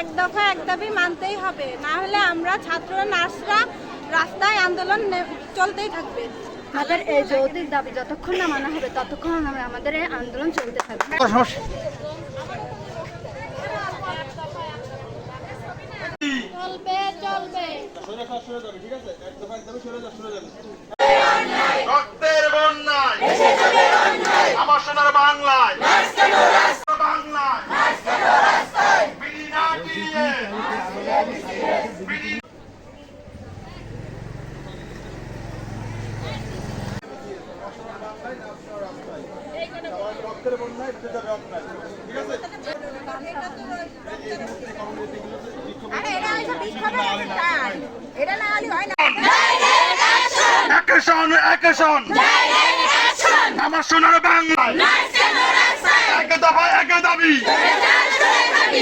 এক দফা এক দাবি মানতেই হবে। না হলে আমরা ছাত্র নার্সরা রাস্তায় আন্দোলন চলতেই থাকবে। আমাদের এই যৌতিক দাবি যতক্ষণ না মানা হবে ততক্ষণ আমরা আমাদের এই আন্দোলন চলতে থাকবে। সমস্যা? চলবে চলবে। রক্তের বন্যায় আমার সোনার বাংলায় বিড়ি না দিয়ে বিড়ি একশন একশন আমার সোনার বাংলায় এক দফা এক দাবি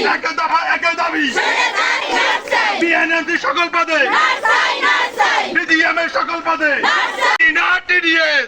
এক দফা এক দাবি বিএনএমপি সকল পদে বিডিএম এর সকল পদে টিডিএস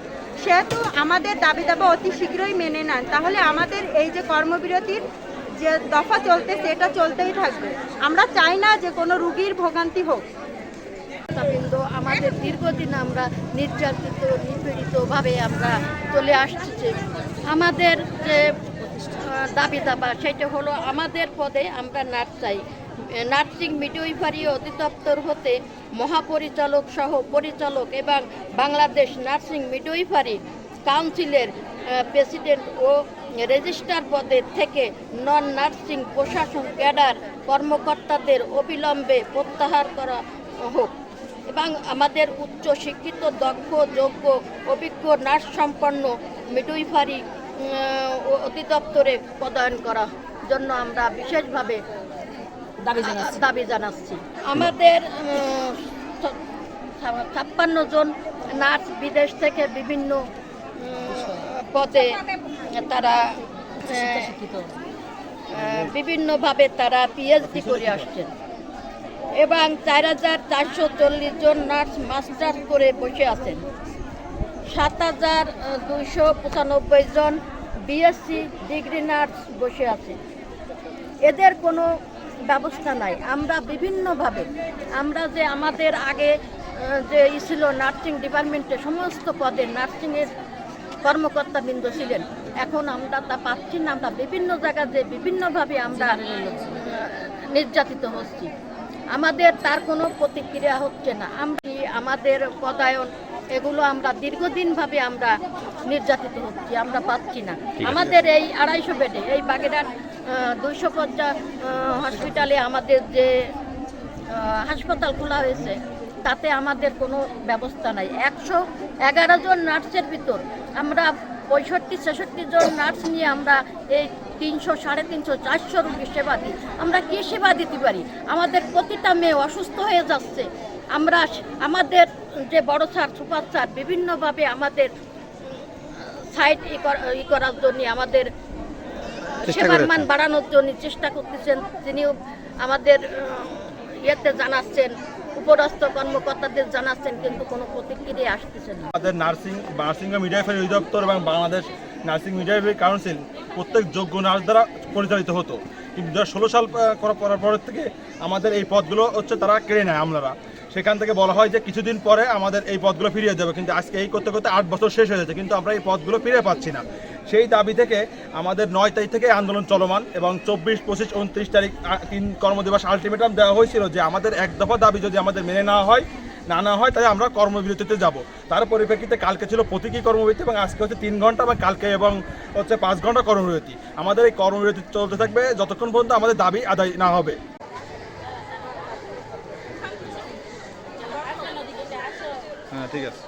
সেহেতু আমাদের দাবি দাবা অতি শীঘ্রই মেনে নেন। তাহলে আমাদের এই যে কর্মবিরতির যে দফা চলতে, সেটা চলতেই থাকবে। আমরা চাই না যে কোনো রুগীর ভোগান্তি হোক। নেতৃত্ববৃন্দ আমাদের দীর্ঘদিন আমরা নির্যাতিত, নিপীড়িতভাবে আমরা চলে আসছি। আমাদের যে দাবি দাবা, সেটা হলো আমাদের পদে আমরা নার্স চাই। নার্সিং মিডওয়াইফারি অধিদপ্তর হতে মহাপরিচালক সহ পরিচালক এবং বাংলাদেশ নার্সিং মিডওয়াইফারি কাউন্সিলের প্রেসিডেন্ট ও রেজিস্ট্রার পদের থেকে নন নার্সিং প্রশাসন ক্যাডার কর্মকর্তাদের অবিলম্বে প্রত্যাহার করা হোক এবং আমাদের উচ্চ শিক্ষিত, দক্ষ, যোগ্য, অভিজ্ঞ, নার্স সম্পন্ন মিডওয়াইফারি অধিদপ্তরে পদায়ন করা জন্য আমরা বিশেষভাবে দাবি জানাচ্ছি। দাবি জানাচ্ছি। আমাদের ছাপ্পান্ন জন নার্স বিদেশ থেকে বিভিন্ন পদে তারা বিভিন্নভাবে তারা পিএইচডি করে আসছেন। এবং চার হাজার চারশো চল্লিশ জন নার্স মাস্টার করে বসে আছেন। সাত হাজার দুইশো পঁচানব্বই জন বিএসসি ডিগ্রি নার্স বসে আছে এদের কোনো ব্যবস্থা নাই। আমরা বিভিন্নভাবে, আমরা যে আমাদের আগে যে ছিল নার্সিং ডিপার্টমেন্টে সমস্ত পদে নার্সিংয়ের কর্মকর্তাবৃন্দ ছিলেন। এখন আমরা তা পাচ্ছি না। আমরা বিভিন্ন জায়গাতে বিভিন্নভাবে আমরা নির্যাতিত হচ্ছি। আমাদের তার কোনো প্রতিক্রিয়া হচ্ছে না। আমরা আমাদের পদায়ন এগুলো আমরা দীর্ঘদিনভাবে আমরা নির্যাতিত হচ্ছি আমরা পাচ্ছি না। আমাদের এই আড়াইশো বেডে এই বাগেরহাট দুইশো পঞ্চাশ হসপিটালে আমাদের যে হাসপাতাল খোলা হয়েছে তাতে আমাদের কোনো ব্যবস্থা নাই। একশো এগারো জন নার্সের ভিতর আমরা পঁয়ষট্টি ছেষট্টি জন নার্স নিয়ে আমরা এই তিনশো সাড়ে তিনশো চারশো রুগীর সেবা দিই। আমরা কী সেবা দিতে পারি? আমাদের প্রতিটা মেয়ে অসুস্থ হয়ে যাচ্ছে। আমরা আমাদের যে বড় স্যার সুপার স্যার বিভিন্নভাবে আমাদের সাইড ই করার জন্য আমাদের সেবার মান বাড়ানোর জন্য চেষ্টা করতেছেন। তিনিও আমাদের ইয়েতে জানাচ্ছেন উপরস্থ কর্মকর্তাদের জানাচ্ছেন কিন্তু কোনো প্রতিক্রিয়া আসতেছে না। আমাদের নার্সিং নার্সিং ও মিডওয়াইফারি অধিদপ্তর এবং বাংলাদেশ নার্সিং মিডওয়াইফারি কাউন্সিল প্রত্যেক যোগ্য নার্স দ্বারা পরিচালিত হতো। কিন্তু দু ষোলো সাল করার পর পরের থেকে আমাদের এই পদগুলো হচ্ছে তারা কেড়ে নেয় আমলারা। সেখান থেকে বলা হয় যে কিছুদিন পরে আমাদের এই পদগুলো ফিরিয়ে যাবে কিন্তু আজকে এই করতে করতে আট বছর শেষ হয়ে যাচ্ছে, কিন্তু আমরা এই পদগুলো ফিরে পাচ্ছি না। সেই দাবি থেকে আমাদের নয় তারিখ থেকে আন্দোলন চলমান এবং চব্বিশ, পঁচিশ, উনত্রিশ তারিখ তিন কর্মদিবস আলটিমেটাম দেওয়া হয়েছিল যে আমাদের এক দফা দাবি যদি আমাদের মেনে নেওয়া হয়, না না হয়, তাহলে আমরা কর্মবিরতিতে যাব। তার পরিপ্রেক্ষিতে কালকে ছিল প্রতীকী কর্মবিরতি এবং আজকে হচ্ছে তিন ঘণ্টা এবং কালকে এবং হচ্ছে পাঁচ ঘণ্টা কর্মবিরতি। আমাদের এই কর্মবিরতি চলতে থাকবে যতক্ষণ পর্যন্ত আমাদের দাবি আদায় না হবে। হ্যাঁ ঠিক আছে।